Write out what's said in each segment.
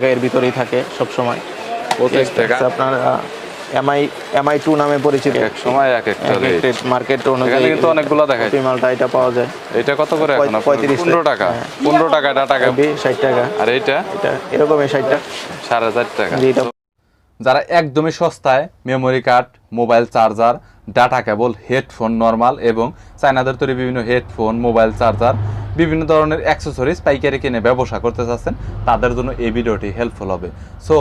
এর ভিতরেই থাকে সব সময় আপনার এমআই এমআই টু নামে পরিচিত। এক সময় এক একটা রেট মার্কেট অনুযায়ী কিন্তু অনেকগুলো দেখায়। মালটা এটা পাওয়া যায়। এটা কত করে এখন টাকা। হ্যাঁ। টাকা আর এইটা? এটা এরকমই ষাট টাকা। সাড়ে চার টাকা। জি যারা একদমই সস্তায় memory card mobile charger data cable headphone normal এবং চায়নাদের তৈরি বিভিন্ন হেডফোন, মোবাইল চার্জার, বিভিন্ন ধরনের অ্যাক্সেসরিজ পাইকারি কিনে ব্যবসা করতে চাচ্ছেন। তাদের জন্য এই ভিডিওটি হেল্পফুল হবে। সো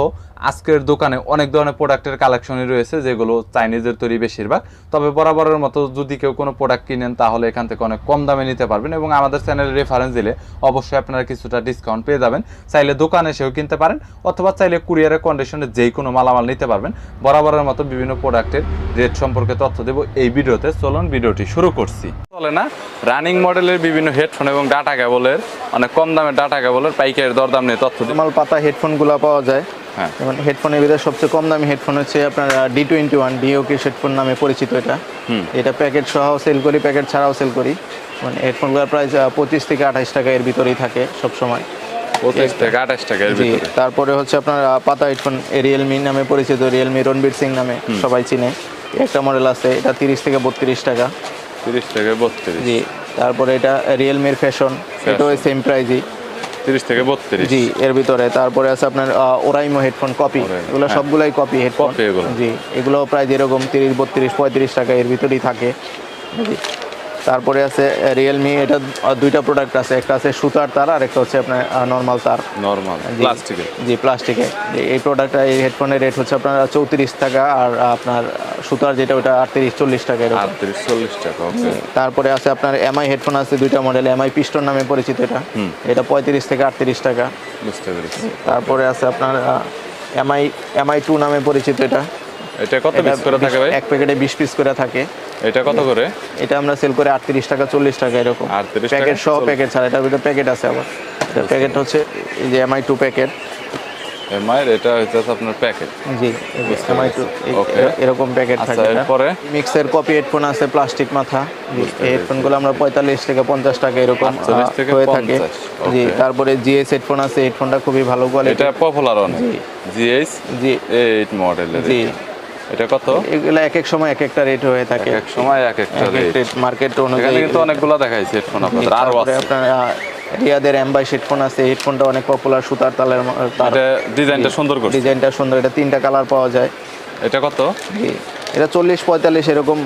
আজকের দোকানে অনেক ধরনের প্রোডাক্টের কালেকশনই রয়েছে, যেগুলো চাইনিজের তৈরি বেশিরভাগ। তবে বরাবরের মতো যদি কেউ কোনো প্রোডাক্ট কিনেন, তাহলে এখান থেকে অনেক কম দামে নিতে পারবেন এবং আমাদের চ্যানেলে রেফারেন্স দিলে অবশ্যই আপনারা কিছুটা ডিসকাউন্ট পেয়ে যাবেন। চাইলে দোকানে এসেও কিনতে পারেন, অথবা চাইলে কুরিয়ারের কন্ডিশনে যেই কোনো মালামাল নিতে পারবেন। বরাবরের মতো বিভিন্ন প্রোডাক্টের রেট সম্পর্কে তথ্য দেবো এই ভিডিওতে। চলুন, ভিডিওটি শুরু করছি। চলে না? রানিং মডেলের বিভিন্ন হেডফোন এবং ডাটা কেবলের অনেক কম দামের ডাটা কেবলের পাইকারি দরদাম নিয়ে তথ্য মাল পাতা হেডফোনগুলো পাওয়া যায়। হ্যাঁ। যেমন হেডফোনের ভিতরে সবচেয়ে কম দামি হেডফোন হচ্ছে আপনার ডি টোয়েন্টি ওয়ান ডিওকে হেডফোন নামে পরিচিত এটা। হুম। এটা প্যাকেট সহ সেল করি প্যাকেট ছাড়াও সেল করি। মানে হেডফোনগুলোর প্রাইস পঁচিশ থেকে আঠাশ টাকা এর ভিতরেই থাকে সব সময় পঁচিশ থেকে আঠাশ টাকা এর তারপরে হচ্ছে আপনার পাতা হেডফোন রিয়েলমি নামে পরিচিত রিয়েলমি রণবীর সিং নামে সবাই চিনে। একটা মডেল আছে এটা তিরিশ থেকে বত্রিশ টাকা। তিরিশ থেকে বত্রিশ। জি তারপরে এটা রিয়েলমির ফ্যাশন এটাও সেম প্রাইজই তিরিশ থেকে বত্রিশ। জি এর ভিতরে তারপরে আছে আপনার ওরাইমো হেডফোন কপি এগুলো। সবগুলাই কপি হেডফোন জি এগুলো প্রায় যেরকম তিরিশ বত্রিশ পঁয়ত্রিশ টাকা এর ভিতরেই থাকে। জি। তারপরে আছে রিয়েলমি এটা দুইটা প্রোডাক্ট আছে। একটা আছে সুতার তার আর একটা হচ্ছে আপনার নর্মাল তার। নর্মাল জি। প্লাস্টিকের জি প্লাস্টিকে এই প্রোডাক্টটা এই হেডফোনের রেট হচ্ছে আপনার চৌত্রিশ টাকা আর আপনার সুতার যেটা ওটা আটত্রিশ চল্লিশ টাকা এরকম। আটত্রিশ চল্লিশ টাকা তারপরে আছে আপনার এমআই হেডফোন আছে দুইটা মডেল এমআই পিস্টন নামে পরিচিত এটা। এটা পঁয়ত্রিশ থেকে আটত্রিশ টাকা। বুঝতে পেরেছি। তারপরে আছে আপনার এমআই এমআই টু নামে পরিচিত এটা। এটা কত এটা পিস করে থাকে ভাই? এক প্যাকেটে বিশ পিস করে থাকে। এটা কত করে? এটা আমরা সেল করে আটত্রিশ টাকা চল্লিশ টাকা এরকম। 38 প্যাকেট সহ প্যাকেট ছাড়া এটার ভিতরে প্যাকেট আছে আবার। এটা প্যাকেট হচ্ছে এই যে এমআই টু প্যাকেট। এমআইয়ের এটা হচ্ছে আপনার প্যাকেট। জি এমআই টু এরকম প্যাকেট আচ্ছা থাকে এটা। এরপরে? মিক্সের কপি হেডফোন আছে প্লাস্টিক মাথা। এই হেডফোনগুলো আমরা পঁয়তাল্লিশ থেকে পঞ্চাশ টাকা এরকম 48 আহ, থেকে হয়ে থাকে। জি. তারপরে জিএস হেডফোন আছে হেডফোনটা খুবই ভালো কোয়ালিটি এটা পপুলার অনেক। জি। জিএইচ জি। এইট মডেলের জি। এটা কত? এগুলো এক এক সময় এক একটা রেট হয়ে থাকে। এক সময় এক একটা রেট মার্কেট অনুযায়ী কিন্তু অনেকগুলো দেখাইছে হেডফোন আপনাদের। আর আপনার রিয়াদের এমবাইশ হেডফোন আছে। হেডফোনটা অনেক পপুলার সুতার তালের ডিজাইনটা সুন্দর করে ডিজাইনটা সুন্দর। এটা তিনটা কালার পাওয়া যায়। এটা কত? এটা চল্লিশ পঁয়তাল্লিশ এরকম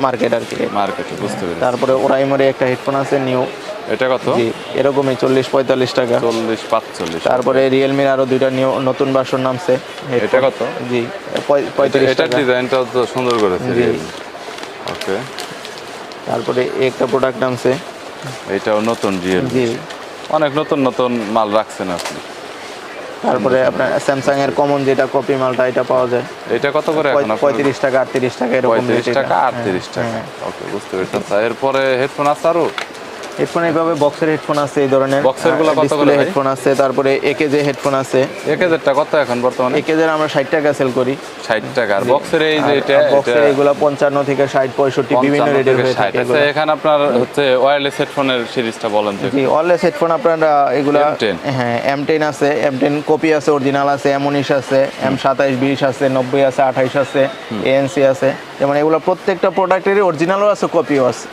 মার্কেট আর কি। মার্কেটে বুঝতে পেরেছি। তারপরে ওরাইমোরে একটা হেডফোন আছে নিউ এটা কত? জি এরকমই চল্লিশ পঁয়তাল্লিশ টাকা। চল্লিশ পাঁচচল্লিশ। তারপরে রিয়েলমির আরও দুইটা নিউ নতুন ভার্সন নামছে এটা কত? জি পঁয়- পঁয়ত্রিশ এটা ডিজাইনটা তো সুন্দর করেছে জি। ওকে তারপরে একটা প্রোডাক্ট নামছে। এটাও নতুন রিয়েল জি। অনেক নতুন নতুন মাল রাখছেন আপনি। তারপরে আপনার স্যামসাং এর কমন যেটা কপি মালটা এটা পাওয়া যায় এটা কত করে এখন আপনার? পঁয়ত্রিশ টাকা আটত্রিশ টাকা এরকম পঁয়ত্রিশ rate এটা। টাকা আটত্রিশ টাকা হ্যাঁ। ওকে বুঝতে পেরেছি আচ্ছা এরপরে হেডফোন আছে আরও হেডফোন এইভাবে বক্সের হেডফোন আছে এই ধরনের। Boxer গুলো কত করে হেডফোন আছে তারপরে একেজে হেডফোন আছে। এক হাজারটা কত এখন বর্তমানে? একেজের আমরা ষাট টাকা সেল করি। ষাট টাকা। আর বক্সের এই যে এটা বক্সের এগুলো পঞ্চান্ন থেকে ষাট পঁয়ষট্টি বিভিন্ন পঞ্চান্ন রেটের হয়ে থাকে আচ্ছা এখানে আপনার হচ্ছে ওয়্যারলেস হেডফোনের সিরিজটা বলেন তো জি ওয়ারলেস হেডফোন আপনার এগুলো হ্যাঁ এম টেন আছে এম টেন কপি আছে অরিজিনাল আছে এম উনিশ আছে এম সাতাইশ বিশ আছে নব্বই আছে আঠাইশ আছে এএনসি আছে। যেমন এগুলো প্রত্যেকটা প্রোডাক্টেরই অরিজিনালও আছে কপিও আছে।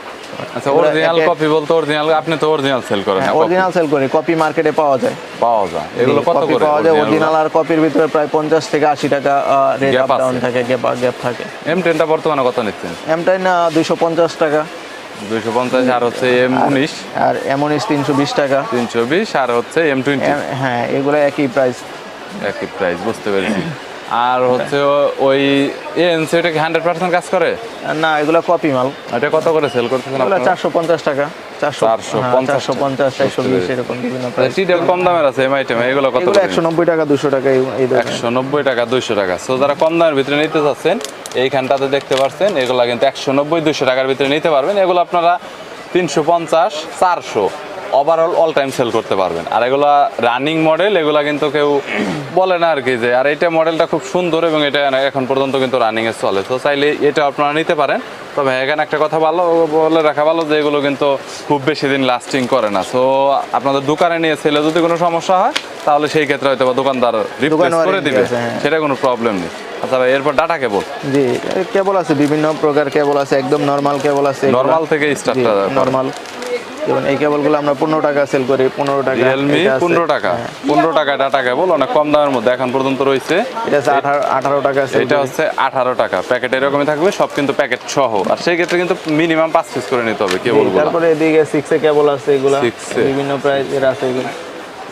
আচ্ছা অরিজিনাল কপি বলতে অরিজিনাল আপনি তো অরিজিনাল সেল করেন অরিজিনাল সেল করি কপি মার্কেটে পাওয়া যায়। পাওয়া যায়। এগুলো কত করে পাওয়া যায় অরিজিনাল আর কপির ভিতরে প্রায় পঞ্চাশ থেকে আশি টাকা রেট আপ ডাউন থাকে গ্যাপ গ্যাপ থাকে। এম টেনটা বর্তমানে কত নিচ্ছেন? এম টেন দুইশো পঞ্চাশ টাকা। দুইশো পঞ্চাশ আর হচ্ছে এম উনিশ। আর এম উনিশ তিনশো বিশ টাকা। তিনশো বিশ আর হচ্ছে এম টোয়েন্টি এম- হ্যাঁ এগুলো একই প্রাইস একই প্রাইস বুঝতে পেরেছি। আর হচ্ছে ওই এএনসি এটা কি হান্ড্রেড পার্সেন্ট কাজ করে? না এগুলো কপি মাল। এটা কত করে সেল করতেছেন আপনারা? চারশো পঞ্চাশ টাকা। চারশো 450 চারশো পঞ্চাশ চারশো বিশ এরকম বিভিন্ন কম দামের আছে এম আইটেম এগুলো কত একশো নব্বই টাকা দুশো টাকা। একশো নব্বই টাকা দুইশো টাকা। সো যারা কম দামের ভিতরে নিতে চাচ্ছেন এইখানটাতে দেখতে পাচ্ছেন এগুলো কিন্তু একশো নব্বই দুশো টাকার ভিতরে নিতে পারবেন। এগুলো আপনারা তিনশো পঞ্চাশ চারশো। ওভারঅল অল টাইম সেল করতে পারবেন। আর এগুলা রানিং মডেল এগুলা কিন্তু কেউ বলে না আর কি যে আর এটা মডেলটা খুব সুন্দর এবং এটা এখন পর্যন্ত কিন্তু রানিং এ চলে। তো চাইলে এটা আপনারা নিতে পারেন। তবে এখানে একটা কথা ভালো বলে রাখা ভালো যে এগুলো কিন্তু খুব বেশি দিন লাস্টিং করে না। সো আপনাদের দোকানে নিয়ে সেলে যদি কোনো সমস্যা হয় তাহলে সেই ক্ষেত্রে হয়তো বা দোকানদার রিপ্লেস করে দিবে। হ্যাঁ। সেটা কোনো প্রবলেম নেই। আচ্ছা ভাই এরপর ডাটা কেবল জি কেবল আছে বিভিন্ন প্রকার কেবল আছে একদম নর্মাল কেবল আছে। নর্মাল থেকে স্টার্টটা নর্মাল যেমন এই কেবলগুলো আমরা পনেরো টাকা সেল করি পনেরো টাকা রিয়েলমি পনেরো টাকা। হ্যাঁ, পনেরো টাকা ডাটা কেবল অনেক কম দামের মধ্যে এখন পর্যন্ত রয়েছে। এটা আছে আঠারো টাকা এটা হচ্ছে আঠারো টাকা। প্যাকেট এরকমই থাকবে সব কিন্তু প্যাকেট সহ। আর সেই ক্ষেত্রে কিন্তু মিনিমাম পাঁচ পিস করে নিতে হবে কেবল তারপরে এদিকে সিক্সে এ কেবল আছে এগুলা। বিভিন্ন প্রাইস প্রাইসের আছে এগুলো।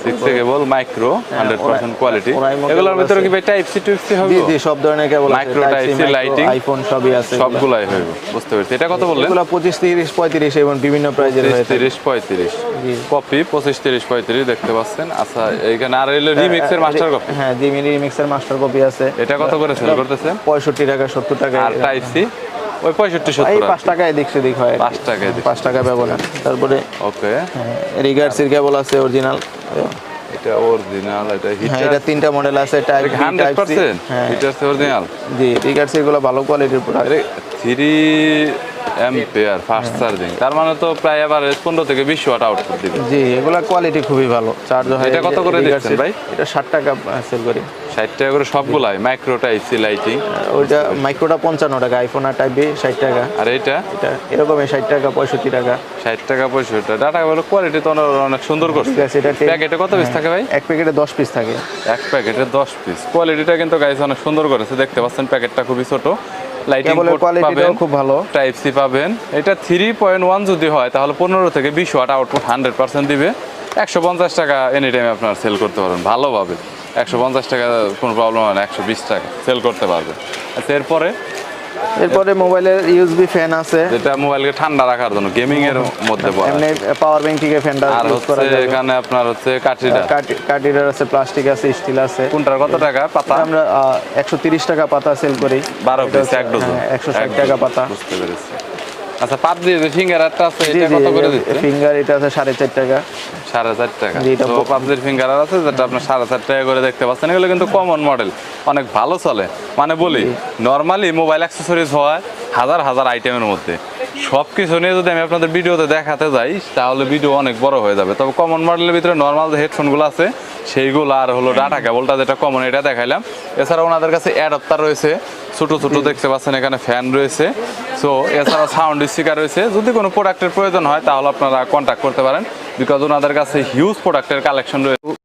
Six cable micro hundred percent ওরা- কোয়ালিটি এগুলোর ভিতরে কি ভাই টাইপ সি টুইপ সি হবে? জি জি সব ধরনের কেবল আছে Micro, Type C, Type C, micro, lighting। IPhone সবই আছে সবগুলাই হইবে বুঝতে পেরেছি। এটা কত বললেন? এগুলা পঁচিশ তিরিশ পঁয়ত্রিশ এবং বিভিন্ন প্রাইজের হয়ে তিরিশ পঁয়ত্রিশ। কপি পঁচিশ তিরিশ পঁয়ত্রিশ দেখতে পাচ্ছেন। আচ্ছা এইখানে আর এলো রিমিক্সের মাস্টার কপি হ্যাঁ রিমিক্সের মাস্টার কপি আছে। এটা কত করে সেল করতেছে? টাকা সত্তর টাকা। আর টাইপ সি ওই পঁয়ষট্টি এই পাঁচ টাকায় এদিক সেদিক হয় পাঁচ টাকায়। পাঁচ টাকা ব্যবধান। তারপরে ওকে। রিগার্সির কেবল আছে অরিজিনাল। এটা অরিজিনাল এটা হ্যাঁ হিটার। এটা তিনটা মডেল আছে type B hundred type C percent হ্যাঁ। Heater original? জি রিগার্সিরগুলো ভালো কোয়ালিটির প্রোডাক্ট আরে থ্রি অ্যাম্পিয়ার ফাস্ট চার্জিং তার মানে তো প্রায় এভারেজ পনেরো থেকে বিশ ওয়াট আউটপুট দিবে। জি এগুলা কোয়ালিটি খুবই ভালো। চার্জ হয় এটা কত করে দিচ্ছেন ভাই? এটা ষাট টাকা সেল করি। ষাট টাকা করে সবগুলাই মাইক্রো টাইপ সি লাইটিং ওইটা মাইক্রোটা পঞ্চান্ন টাকা আইফোন আর টাইপ বি ষাট টাকা। আর এটা এটা এরকমই ষাট টাকা পঁয়ষট্টি টাকা। ষাট টাকা পঁয়ষট্টি ডাটা বলে কোয়ালিটি তো অনেক- সুন্দর করছে। এটা প্যাকেটে কত পিস থাকে ভাই? এক প্যাকেটে দশ পিস থাকে। এক প্যাকেটে দশ পিস কোয়ালিটিটা কিন্তু গাইস অনেক সুন্দর করেছে। দেখতে পাচ্ছেন প্যাকেটটা খুবই ছোট। লাইটিং কেবলের খুব ভালো। টাইপ সি পাবেন। এটা থ্রি পয়েন্ট ওয়ান যদি হয় তাহলে পনেরো থেকে বিশ ওয়াট আউটপুট হান্ড্রেড পার্সেন্ট দিবে। একশো পঞ্চাশ টাকা এনি টাইম আপনার সেল করতে পারবেন ভালোভাবে। একশো পঞ্চাশ টাকা কোনো প্রবলেম হয় না একশো বিশ টাকা সেল করতে পারবেন। আচ্ছা এরপরে এরপরে মোবাইলের ইউএসবি ফ্যান আছে। যেটা মোবাইলকে ঠান্ডা রাখার জন্য গেমিং এর মধ্যে পড়ে। এমনি পাওয়ার ব্যাংক থেকে ফ্যানটা আর হচ্ছে এখানে আপনার হচ্ছে কাটিটা কাটিটার আছে প্লাস্টিক আছে স্টিল আছে। কোনটার কত টাকা পাতা? আমরা একশো তিরিশ টাকা পাতা সেল করি। বারো এটা পিস এক ডজন হ্যাঁ, 160 টাকা পাতা। বুঝতে পেরেছি। আচ্ছা পাত দিয়ে যে ফিঙ্গার একটা আছে এটা কত করে দিচ্ছে? ফিঙ্গার এটা আছে সাড়ে চার টাকা। সাড়ে চার টাকা। জি, এটা তো প- পাবজির ফিঙ্গার আছে যেটা আপনার সাড়ে চার টাকা করে দেখতে পাচ্ছেন এগুলো কিন্তু কমন মডেল অনেক ভালো চলে। মানে বলি নর্মালি মোবাইল অ্যাক্সেসরিজ হয় হাজার হাজার আইটেমের মধ্যে। সব কিছু নিয়ে যদি আমি আপনাদের ভিডিওতে দেখাতে যাই তাহলে ভিডিও অনেক বড় হয়ে যাবে। তবে কমন মডেলের ভিতরে নর্মাল যে হেডফোনগুলো আছে সেইগুলো আর হলো ডাটা কেবলটা যেটা কমন এটা দেখাইলাম। এছাড়া ওনাদের কাছে অ্যাডাপ্টার রয়েছে ছোট ছোট দেখতে পাচ্ছেন এখানে ফ্যান রয়েছে। সো এছাড়া সাউন্ড স্পিকার রয়েছে। যদি কোনো প্রোডাক্টের প্রয়োজন হয় তাহলে আপনারা কন্ট্যাক্ট করতে পারেন। বিকজ ওনাদের কাছে হিউজ প্রোডাক্টের কালেকশন রয়েছে।